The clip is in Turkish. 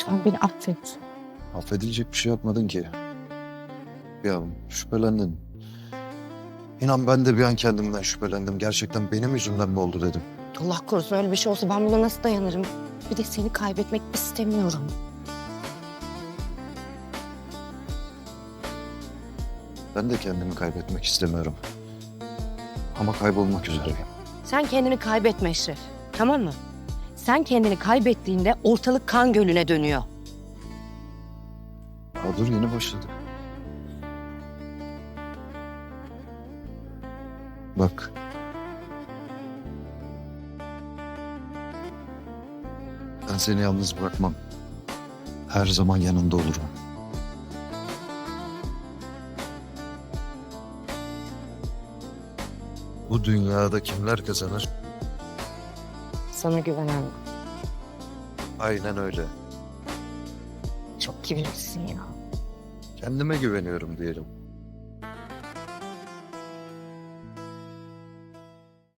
Lütfen beni affet. Affedilecek bir şey yapmadın ki. Ya şüphelendin. İnan ben de bir an kendimden şüphelendim. Gerçekten benim yüzümden mi oldu dedim. Allah korusun öyle bir şey olsa ben buna nasıl dayanırım? Bir de seni kaybetmek istemiyorum. Ben de kendimi kaybetmek istemiyorum. Ama kaybolmak üzereyim. Sen kendini kaybetme Eşref. Tamam mı? Sen kendini kaybettiğinde ortalık kan gölüne dönüyor. Daha dur yeni başladı. Bak. Ben seni yalnız bırakmam. Her zaman yanında olurum. Bu dünyada kimler kazanır? Sana güvenen Aynen öyle. çok kibirlisin ya. Kendime güveniyorum diyelim.